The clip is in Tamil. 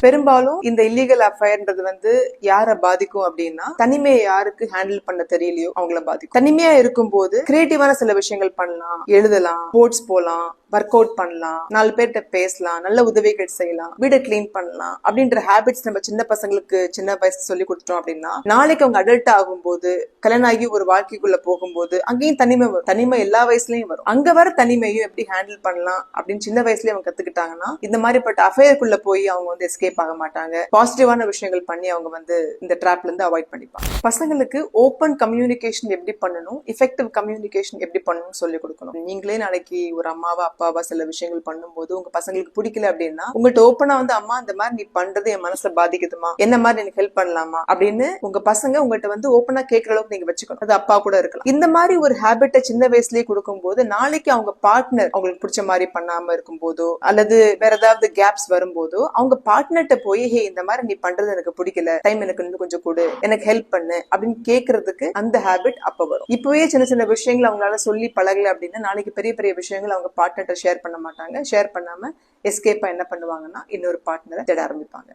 பெரும்பாலும் இந்த இல்லீகல் அஃபயர்ன்றது வந்து யாரை பாதிக்கும் அப்படின்னா தனிமையை யாருக்கு ஹேண்டில் பண்ண தெரியலையோ அவங்கள பாதிக்கும். தனிமையா இருக்கும் போது கிரியேட்டிவான சில விஷயங்கள் பண்ணலாம். எழுதலாம் ஸ்போர்ட்ஸ் போலாம். ஒர்க் அவுட் பண்ணலாம் நாலு பேர்கிட்ட பேசலாம் நல்ல உதவிகள் செய்யலாம் வீடை கிளீன் பண்ணலாம் அப்படின்ற ஹேபிட்ஸ் நம்ம சின்ன பசங்களுக்கு சின்ன வயசு சொல்லி கொடுத்துட்டோம் அப்படின்னா நாளைக்கு அவங்க அடல்ட் ஆகும்போது கல்யாணம் ஆகி ஒரு வாழ்க்கைக்குள்ள போகும்போது அங்கேயும் தனிமை வரும். தனிமை எல்லா வயசுலயும் வரும். அங்க வர தனிமையும் எப்படி ஹேண்டில் பண்ணலாம் அப்படின்னு சின்ன வயசுலயே அவங்க கத்துக்கிட்டாங்கன்னா இந்த மாதிரிப்பட்ட அஃபேருக்குள்ள போய் அவங்க வந்து எஸ்கேப் ஆக மாட்டாங்க. பாசிட்டிவான விஷயங்கள் பண்ணி அவங்க வந்து இந்த ட்ராப்ல இருந்து அவாய்ட் பண்ணிப்பாங்க. பசங்களுக்கு ஓப்பன் கம்யூனிகேஷன் எப்படி பண்ணணும் இஃபெக்டிவ் கம்யூனிகேஷன் எப்படி பண்ணணும்னு சொல்லி கொடுக்கணும். நீங்களே நாளைக்கு ஒரு அம்மாவா அப்பாவா சில விஷயங்கள் பண்ணும்போது உங்க பசங்களுக்கு பிடிக்கல அப்படின்னா உங்கள்கிட்ட ஓப்பனா வந்து அம்மா இந்த மாதிரி நீ பண்றது என் மனசை பாதிக்குதுமா என்ன மாதிரி எனக்கு ஹெல்ப் பண்ணலாமா? அப்படின்னு உங்க பசங்க உங்கள்கிட்ட வந்து ஓப்பனா கேட்கற அளவுக்கு நீங்க வச்சுக்கணும். அது அப்பா கூட இருக்கலாம். இந்த மாதிரி ஒரு ஹேபிட்டை சின்ன வயசுலயே கொடுக்கும்போது நாளைக்கு அவங்க பார்ட்னர் அவங்களுக்கு பிடிச்ச மாதிரி பண்ணாம இருக்கும்போதோ அல்லது வேற ஏதாவது கேப்ஸ் வரும்போதோ அவங்க பார்ட்னர்கிட்ட போய் ஹே இந்த மாதிரி நீ பண்றது எனக்கு பிடிக்கல. டைம் எனக்கு இன்னும் கொஞ்சம் கொடு. எனக்கு ஹெல்ப் பண்ணு. அப்படின்னு கேட்கறதுக்கு அந்த ஹேபிட் அப்ப வரும். இப்பவே சின்ன சின்ன விஷயங்கள் அவங்களால சொல்லி பழகல அப்படின்னா நாளைக்கு பெரிய பெரிய விஷயங்கள் அவங்க பார்ட்னர் பார்ட்னர்கிட்ட ஷேர் பண்ண மாட்டாங்க. ஷேர் பண்ணாம எஸ்கேப்பா என்ன பண்ணுவாங்கன்னா இன்னொரு பார்ட்னரை தேட ஆரம்பிப்பாங்க.